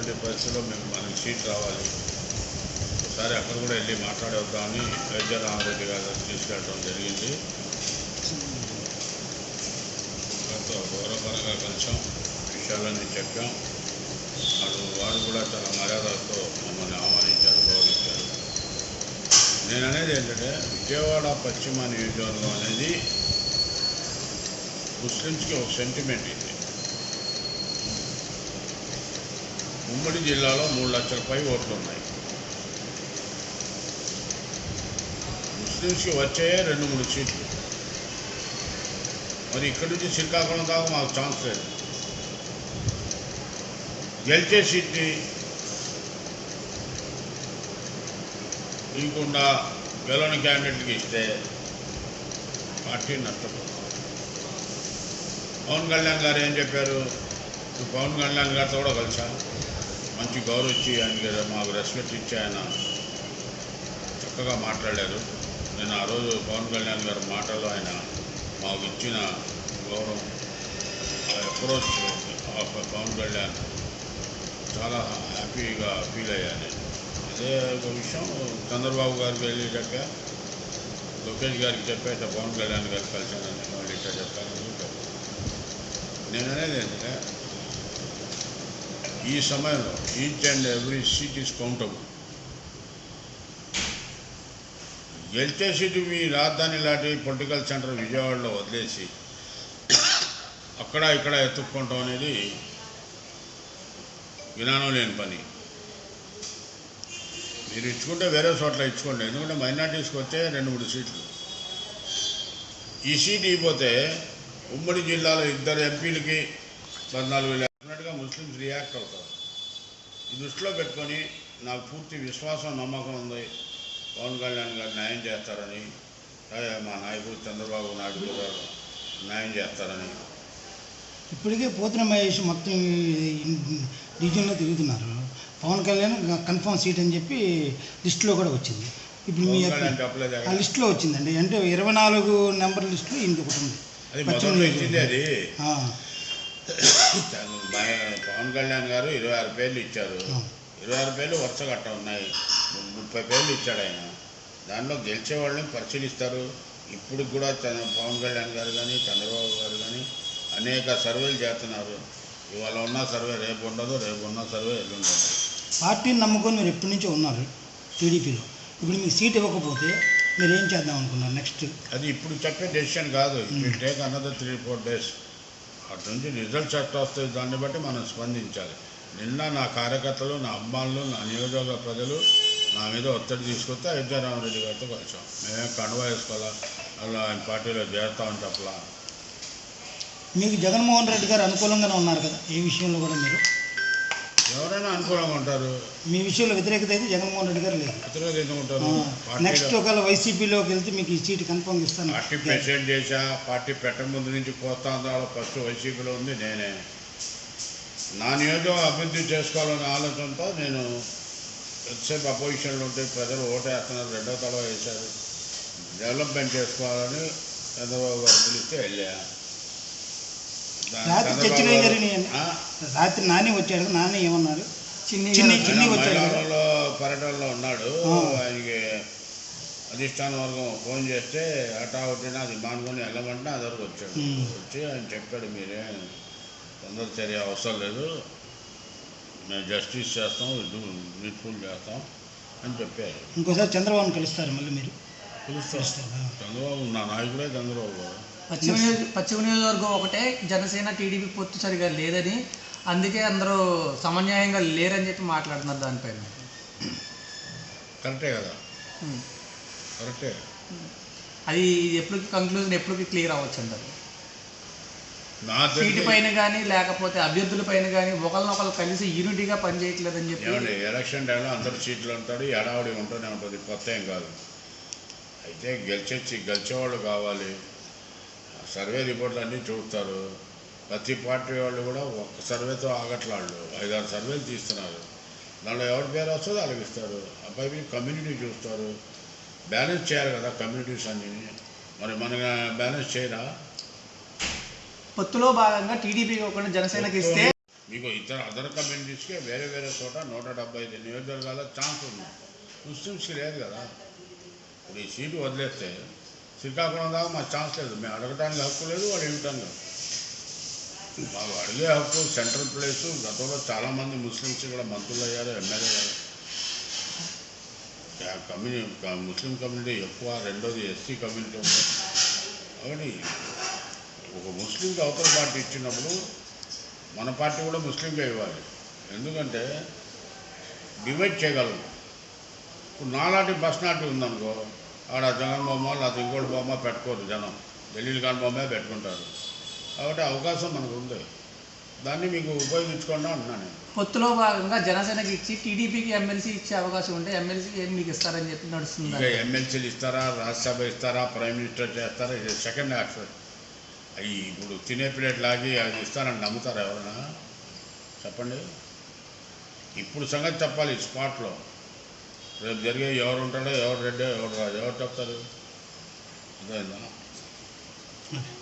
ఉన్నటువంటి పరిస్థితిలో మేము మనకి సీట్ రావాలి. ఒకసారి అక్కడ కూడా వెళ్ళి మాట్లాడేద్దామని వైద్య రామారెడ్డి గారు తీసుకెళ్ళడం జరిగింది. వారితో గౌరవపరంగా కలిసాం విషయాలన్నీ చెప్పాం. వాళ్ళు వారు కూడా చాలా మర్యాదలతో మమ్మల్ని ఆహ్వానించారు గౌరవించారు. నేను అనేది ఏంటంటే విజయవాడ పశ్చిమ నియోజకవర్గం అనేది ముస్లిమ్స్కి ఒక సెంటిమెంట్ ఇది. ఉమ్మడి జిల్లాలో మూడు లక్షల పై ఓట్లు ఉన్నాయి ముస్లిమ్స్కి వచ్చే రెండు మూడు సీట్లు. మరి ఇక్కడి నుంచి శ్రీకాకుళం దాకా మాకు ఛాన్స్ లేదు. గెలిచే సీట్ని ఇవ్వకుండా గెలవని క్యాండిడేట్కి ఇస్తే పార్టీ నష్టపోతుంది. పవన్ కళ్యాణ్ గారు ఏం చెప్పారు? పవన్ కళ్యాణ్ గారితో కూడా కలిసా? మంచి గౌరవం ఇచ్చి ఆయనకి మాకు రెస్పెక్ట్ ఇచ్చి ఆయన చక్కగా మాట్లాడారు. నేను ఆ రోజు పవన్ కళ్యాణ్ గారి మాటలు ఆయన మాకు ఇచ్చిన గౌరవం ఆ అప్రోచ్ ఆఫ్ పవన్ కళ్యాణ్ చాలా హ్యాపీగా ఫీల్ అయ్యాను అదే ఒక విషయం చంద్రబాబు గారికి వెళ్ళేటక్క లోకేష్ గారికి చెప్పేట పవన్ కళ్యాణ్ గారికి కలిశానని వాళ్ళు ఇట్లా చెప్పానని నేను అనేది ఏంటంటే ఈ సమయంలో each and every seat is countable గెలిచే సీటు మీ రాజధాని లాంటి పొలిటికల్ సెంటర్ విజయవాడలో వదిలేసి అక్కడ ఇక్కడ ఎత్తుక్కుంటాం అనేది విధానం లేని పని. మీరు ఇచ్చుకుంటే వేరే చోట్ల ఇచ్చుకోండి ఎందుకంటే మైనార్టీస్కి వచ్చే రెండు మూడు సీట్లు. ఈ సీట్ ఇవ్వతే ఉమ్మడి జిల్లాలో ఇద్దరు ఎంపీలకి పద్నాలుగు అన్నట్టుగా ముస్లిమ్స్ రియాక్ట్ అవుతారు. ఈ దృష్టిలో పెట్టుకొని నాకు పూర్తి విశ్వాసం నమ్మకం ఉంది. పవన్ కళ్యాణ్ గారు న్యాయం చేస్తారని మా నాయకుడు చంద్రబాబు నాయుడు గారు న్యాయం చేస్తారని. ఇప్పటికే పోతున్న మహేష్ మొత్తం డివిజన్లో తిరుగుతున్నారు. పవన్ కళ్యాణ్ కన్ఫర్మ్ సీట్ అని చెప్పి లిస్టులో కూడా వచ్చింది. ఇప్పుడు మీ ఆ. లిస్టులో వచ్చిందండి. అంటే ఇరవై నాలుగు నెంబర్ లిస్టులో ఇంటి ఒకటి ఉంది. అది పవన్ కళ్యాణ్ గారు ఇరవై ఆరు పేర్లు ఇచ్చారు. ఇరవై ఆరు పేర్లు వరుస గట్ట ఉన్నాయి. ముప్పై పేర్లు ఇచ్చాడు ఆయన. దానిలో గెలిచే వాళ్ళని పరిశీలిస్తారు. ఇప్పుడు కూడా పవన్ కళ్యాణ్ గారు కానీ చంద్రబాబు గారు కానీ అనేక సర్వేలు చేస్తున్నారు. ఇవాళ ఉన్న సర్వే రేపు ఉండదు రేపు ఉన్న సర్వే ఎల్లుండి ఉండదు. పార్టీని నమ్ముకొని మీరు ఎప్పటి నుంచో ఉన్నారు టీడీపీలో. ఇప్పుడు మీకు సీట్ ఇవ్వకపోతే మీరు ఏం చేద్దాం అనుకున్నారు? నెక్స్ట్. అది ఇప్పుడు చెప్పే డెసిషన్ కాదు. It take another three four days అటు నుంచి రిజల్ట్స్ ఎట్లా వస్తాయి దాన్ని బట్టి మనం స్పందించాలి. నిన్న నా కార్యకర్తలు నా అమ్మాళ్ళు నా నియోజకవర్గ ప్రజలు నా మీద ఒత్తిడి తీసుకొస్తే అయోధ్య రామరెడ్డి గారితో కలిసాం. మేమే కండువా వేసుకోవాలా? అలా ఆయన పార్టీలో చేరుతామని చెప్పలా. మీకు జగన్మోహన్ రెడ్డి గారు అనుకూలంగానే ఉన్నారు కదా? ఈ విషయంలో కూడా మీరు? ఎవరైనా అనుకూలంగా ఉంటారు. మీ విషయంలో వ్యతిరేకత అయితే జగన్మోహన్ రెడ్డి గారు లేదు. ఇతరులు ఎందుకు ఉంటారు నెక్స్ట్ ఒకవేళ వైసీపీలోకి వెళ్తే మీకు ఈ సీట్ కన్ఫర్మ్ ఇస్తాను. పార్టీ ప్రెసిడెంట్ చేశా పార్టీ పెట్టక ముందు నుంచి కోస్తాంధ్రాలో ఫస్ట్ వైసీపీలో ఉంది నేనే. నా నియోజకవర్గం అభివృద్ధి చేసుకోవాలనే ఆలోచనతో నేను ఎంతసేపు అపోజిషన్లో ఉంటే ప్రజలు ఓటేస్తున్నారు రెండో తడవ వేశారు. డెవలప్మెంట్ చేసుకోవాలని చంద్రబాబు గారు పిలిస్తే వెళ్ళా. దా- రాత్రి జరిగినాయండి? ఆ? రాత్రి నాని వచ్చాడు నాని ఏమన్నారు చిన్ని చిన్ని చిన్ని వచ్చాడు. పర్యటనలో ఉన్నాడు. ఆయనకి అధిష్టాన వర్గం ఫోన్ చేస్తే హఠాహుటిన అది మానుకొని వెళ్ళమంటే అది వరకు వచ్చాడు. వచ్చి ఆయన చెప్పాడు మీరే తొందర చర్య అవసరం లేదు. మేము జస్టిస్ చేస్తాం నీట్ఫుల్ చేస్తాం అని చెప్పారు. ఇంకోసారి చంద్రబాబుని కలుస్తారు మళ్ళీ మీరు. కలుస్తారు చంద్రబాబు నా నాయకుడే చంద్రబాబు గారు. పశ్చిమ పశ్చిమ నియోజకవర్గం ఒకటే జనసేన టీడీపీ పొత్తు సరిగా లేదని అందుకే అందరూ సమన్యాయంగా లేరని చెప్పి మాట్లాడుతున్నారు దానిపైన కరెక్టే కదా? ఉమ్. కరెక్టే. అది ఎప్పటికి కంక్లూజన్ ఎప్పటికి క్లియర్ అవ్వచ్చు అంటారు. సీటు పైన కానీ లేకపోతే అభ్యర్థుల పైన కానీ ఒకరినొకరు కలిసి యూనిటీగా పనిచేయట్లేదని చెప్పి ఎలక్షన్ టైంలో అందరు సీట్లు ఉంటాడు ఎడావుడి ఉంటూనే ఉంటుంది కొత్త ఏం కాదు. అయితే గెలిచే చి- గెలిచేవాళ్ళు కావాలి. సర్వే రిపోర్ట్లు అన్నీ చూస్తారు ప్రతి పార్టీ వాళ్ళు కూడా ఒక్క సర్వేతో ఆగట్లాళ్ళు ఐదారు సర్వేలు తీస్తున్నారు. దాంట్లో ఎవరి పేరు వస్తుందో వాళ్ళకి ఇస్తారు. అబ్బాయి కమ్యూనిటీ చూస్తారు. బ్యాలెన్స్ చేయాలి కదా కమ్యూనిటీస్ అన్నీ. మరి మన బ్యాలెన్స్ చేయరా? పొత్తులో భాగంగా టీడీపీకి ఒకటి జనసేనకి ఇస్తే మీకు ఇతర అదర్ కమ్యూనిటీస్కి వేరే వేరే చోట నూట డెబ్బై ఐదు నియోజకవర్గాల ఛాన్స్ ఉంది. ముస్లిమ్స్కి లేదు కదా. ఇప్పుడు ఈ సీటు వదిలేస్తే శ్రీకాకుళం దాకా మాకు ఛాన్స్ లేదు. మేము అడగటానికి హక్కు లేదు వాళ్ళు ఇవ్వటానికి హక్కు మాకు అడిగే హక్కు సెంట్రల్ ప్లేసు గతంలో చాలామంది ముస్లిమ్స్ కూడా మంత్రులు అయ్యారు ఎమ్మెల్యే అయ్యారు. కమ్యూని ముస్లిం కమ్యూనిటీ ఎక్కువ రెండోది ఎస్సీ కమ్యూనిటీ ఉంది. కాబట్టి ఒక ముస్లింకి అవతల పార్టీ ఇచ్చినప్పుడు మన పార్టీ కూడా ముస్లింకే ఇవ్వాలి. ఎందుకంటే డివైడ్ చేయగలం ఇప్పుడు నాలాంటి బస్ నాటి ఉందనుకో ఆడ జగన్ బొమ్మ లేకపోతే ఇంకోటి బొమ్మ పెట్టుకోరు జనం. ఢిల్లీ కాని బొమ్మే పెట్టుకుంటారు. కాబట్టి అవకాశం మనకు ఉంది. దాన్ని మీకు ఉపయోగించుకోండి అంటున్నాను నేను. పొత్తులో భాగంగా జనసేనకి ఇచ్చి టీడీపీకి ఎమ్మెల్సీ ఇచ్చే అవకాశం ఉంటే ఎమ్మెల్సీ ఏం మీకు ఇస్తారని చెప్పి నడుస్తుంది. ఎమ్మెల్సీలు ఇస్తారా రాజ్యసభ ఇస్తారా ప్రైమ్ మినిస్టర్ చేస్తారా ఇది సెకండ్ ఆప్షన్ అవి ఇప్పుడు తినే ప్లేట్ లాగి అది ఇస్తారని నమ్ముతారా ఎవరైనా? చెప్పండి. ఇప్పుడు సంగతి చెప్పాలి స్పాట్లో. రేపు జరిగే ఎవరు ఉంటాడో ఎవరు రెడ్డో ఎవరు రాజు ఎవరు చెప్తారు? అర్థమైందా ఓకే.